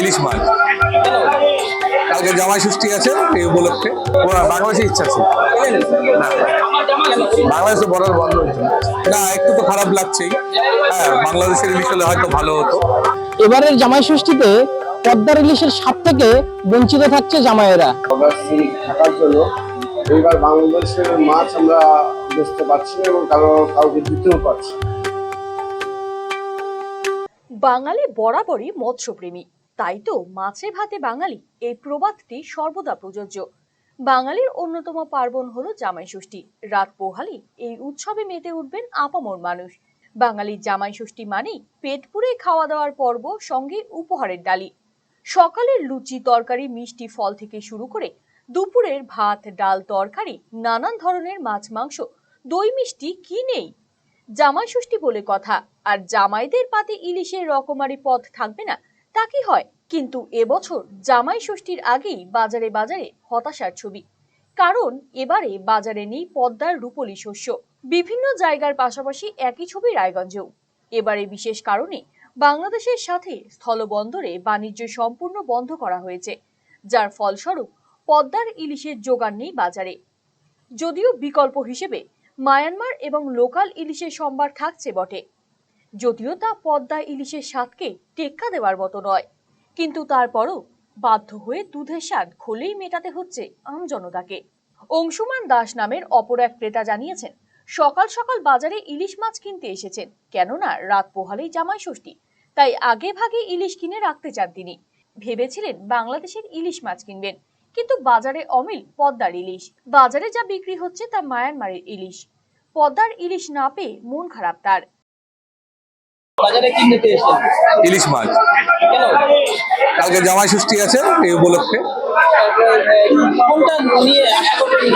ইলিশ মাছ কালকে জামাই ষষ্ঠী আছে এই উপলক্ষে। ও, বাংলাদেশের ইচ্ছা ছিল না। বাংলাদেশের বর্ডার বন্ধ না একটু তো খারাপ লাগছেই। হ্যাঁ বাংলাদেশের ইলিশ হলে হয়তো ভালো হতো। এবারের জামাই ষষ্ঠীতে পদ্মার ইলিশের স্বাদ থেকে বঞ্চিত থাকছে জামাইয়েরা। থাকার জন্য এইবার বাংলাদেশের মাছ আমরা বেচতে পারছি না এবং কারও কাউকে দিতেও পারছি বাঙালি বরাবরই মৎস্যপ্রেমী। তাই তো মাছে ভাতে বাঙালি এই প্রবাদটি সর্বদা প্রযোজ্য। বাঙালির অন্যতম পার্বণ হলো জামাই ষষ্ঠী। রাত পোহালি এই উৎসবে মেতে উঠবেন আপামর মানুষ। বাঙালির জামাই ষষ্ঠী মানেই পেট পুড়ে খাওয়া দাওয়ার পর্ব সঙ্গে উপহারের ডালি। সকালের লুচি, তরকারি, মিষ্টি, ফল থেকে শুরু করে দুপুরের ভাত, ডাল, তরকারি, নানান ধরনের মাছ, মাংস, দই, মিষ্টি কি নেই? জামাই ষষ্ঠী বলে কথা। আর জামাইদের পাতে ইলিশের রকমারি পথ থাকবে না। তা কি হয়? কিন্তু এবছর জামাই ষষ্ঠীর আগেই বাজারে বাজারে হতাশার ছবি। কারণ এবারে বাজারে নেই পদ্মার রূপলি শস্য। বিভিন্ন জায়গার পাশাপাশি একই ছবি রায়গঞ্জেও। এবারে বিশেষ কারণে বাংলাদেশের সাথে স্থলবন্দরে বাণিজ্য সম্পূর্ণ বন্ধ করা হয়েছে। যার ফলস্বরূপ পদ্মার ইলিশের যোগান নেই বাজারে। যদিও বিকল্প হিসেবে মায়ানমার এবং লোকাল ইলিশের সম্ভার থাকছে বটে। যদিও তা পদ্মা ইলিশের স্বাদকে টেক্কা দেওয়ার মতো নয়। কিন্তু তারপরও বাধ্য হয়ে দুধের স্বাদ খোলেই মেটাতে হচ্ছে আমজনতাকে অংশুমান দাস নামের অপর এক ক্রেতা জানিয়েছেন, সকাল সকাল বাজারে ইলিশ মাছ কিনতে এসেছেন, কেননা রাত পোহালেই জামাই ষষ্ঠী, তাই আগে ভাগে ইলিশ কিনে রাখতে চান তিনি। ভেবেছিলেন বাংলাদেশের ইলিশ মাছ কিনবেন, কিন্তু বাজারে অমিল পদ্মার ইলিশ। বাজারে যা বিক্রি হচ্ছে তা মায়ানমারের ইলিশ। পদ্মার ইলিশ না পেয়ে মন খারাপ তার। বাজারে কি নিতে এসেছেন? ইলিশ মাছ। কালকে জামাই ষষ্ঠী আছে এই উপলক্ষে। কোনটা নিয়ে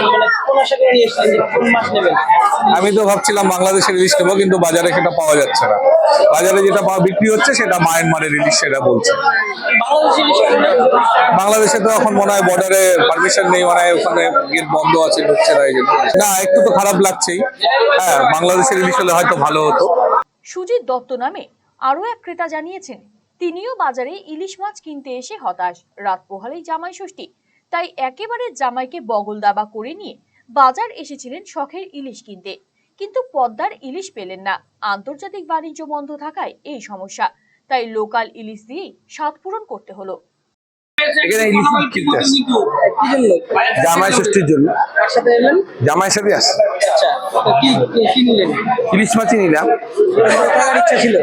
মানে কোন আশা করে নিয়ে এসেছেন কোন মাছ নেবেন? আমি তো ভাবছিলাম বাংলাদেশের ইলিশ নেব কিন্তু বাজারে সেটা পাওয়া যাচ্ছে না। বাজারে যেটা পাওয়া বিক্রি হচ্ছে সেটা মায়ানমারের ইলিশ সেটা বলছে? বাংলাদেশে তো এখন মনে হয় বর্ডারে পারমিশন নেই মানে ওখানে গেট বন্ধ আছে ঢুকছে না এই জন্য। না একটু তো খারাপ লাগছেই। হ্যাঁ বাংলাদেশের ইলিশ হলে হয়তো ভালো হতো। সুজিত দত্ত নামে আরও এক ক্রেতা জানিয়েছেন তিনিও বাজারে ইলিশ মাছ কিনতে এসে হতাশ। রাত পোহালেই জামাই ষষ্ঠী। তাই একেবারে জামাইকে বগল দাবা করে নিয়ে বাজার এসেছিলেন শখের ইলিশ কিনতে। কিন্তু পদ্মার ইলিশ পেলেন না। আন্তর্জাতিক বাণিজ্য বন্ধ থাকায় এই সমস্যা। তাই লোকাল ইলিশ দিয়েই স্বাদ পূরণ করতে হলো। এখানে ইলিশ মাছ কিনতে আসছে। জামাই ষষ্ঠীর জন্য। জামাই সাথে আসছে। আচ্ছা। কি কি নিলেন? ইলিশ মাছই নিলাম। ইচ্ছা ছিল।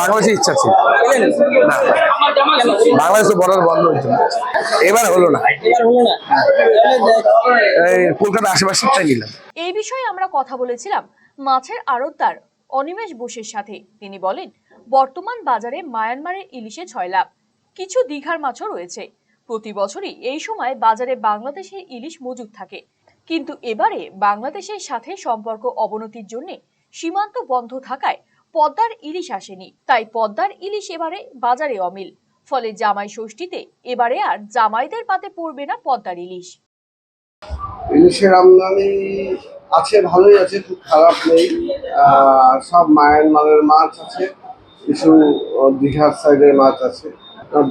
বাংলাদেশের ইচ্ছা ছিল। না। কেন বাংলাদেশের বর্ডার বন্ধ হয়েছে। এবার হলো না। এবার হলো না। তাহলে এই কলকাতা নিলাম। এই বিষয়ে আমরা কথা বলেছিলাম মাছের আড়তদার অনিমেষ বোসের সাথে। তিনি বলেন বর্তমান বাজারে মায়ানমারের ইলিশে ছয় লাভ। কিছু দীঘার মাছও রয়েছে। প্রতি বছরই এই সময় বাজারে বাংলাদেশের ইলিশ মজুদ থাকে। কিন্তু এবারে বাংলাদেশের সাথে সম্পর্ক অবনতির জন্য সীমান্ত বন্ধ থাকায় পদ্মার ইলিশ আসেনি। তাই পদ্মার ইলিশ এবারে বাজারে অমিল। ফলে জামাই ষষ্ঠীতে এবারে আর জামাইদের পাতে পড়বে না পদ্মার ইলিশ। ইলিশের আমদানি আছে, ভালোই আছে, খুব খারাপ নেই। সব মায়ানমারের মাছ আছে, কিছু দীঘার সাইডের মাছ আছে।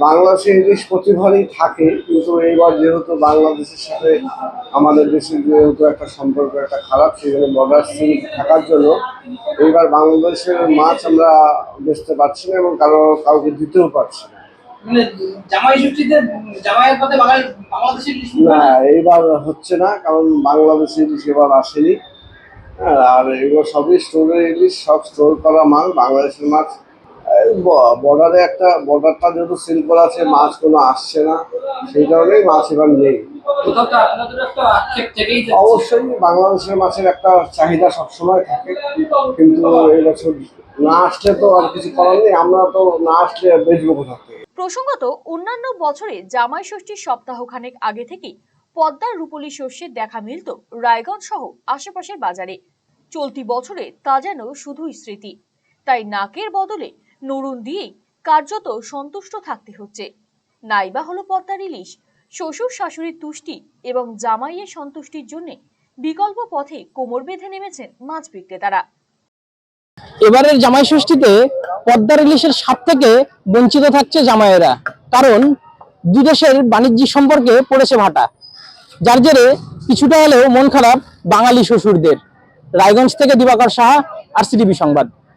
বাংলাদেশে ইংলিশ প্রতিবারই থাকে কিন্তু এইবার যেহেতু বাংলাদেশের সাথে আমাদের দেশের যেহেতু একটা সম্পর্ক একটা খারাপ জন্য বর্ডার সিল থাকার জন্য এইবার বাংলাদেশের মাছ আমরা বেচতে পারছি না এবং কারও কাউকে দিতেও পারছি না। মানে না এইবার হচ্ছে না কারণ বাংলাদেশি ইলিশ এবার আসেনি। হ্যাঁ, আর এগুলো সবই স্টোরের ইলিশ সব স্টোর করা মাল বাংলাদেশের মাছ। বর্ডারে একটা বর্ডারটা যেহেতু সিল করা আছে মাছ কোনো আসছে না সেই কারণেই মাছ এবার নেই। অবশ্যই বাংলাদেশের মাছের একটা চাহিদা সবসময় থাকে কিন্তু এই বছর না আসলে তো আর কিছু করার নেই আমরা তো না আসলে বেচবো কোথা থেকে? প্রসঙ্গত অন্যান্য বছরে জামাই ষষ্ঠীর সপ্তাহখানেক আগে থেকেই পদ্মার রূপলী শস্যের দেখা মিলত রায়গঞ্জ সহ আশেপাশের বাজারে। চলতি বছরে তা যেন শুধুই স্মৃতি। তাই নাকের বদলে নরুন দিয়েই কার্যত সন্তুষ্ট থাকতে হচ্ছে। নাইবা হলো পদ্মার ইলিশ। শ্বশুর শাশুড়ির তুষ্টি এবং জামাইয়ের সন্তুষ্টির জন্য বিকল্প পথে কোমর বেঁধে নেমেছেন মাছ বিক্রেতারা। এবারের জামাই ষষ্ঠীতে পদ্মার ইলিশের স্বাদ থেকে বঞ্চিত থাকছে জামাইয়েরা। কারণ দুদেশের বাণিজ্যিক সম্পর্কে পড়েছে ভাটা। যার জেরে কিছুটা হলেও মন খারাপ বাঙালি শ্বশুরদের। রায়গঞ্জ থেকে দিবাকর সাহা, আর সিটিভি সংবাদ।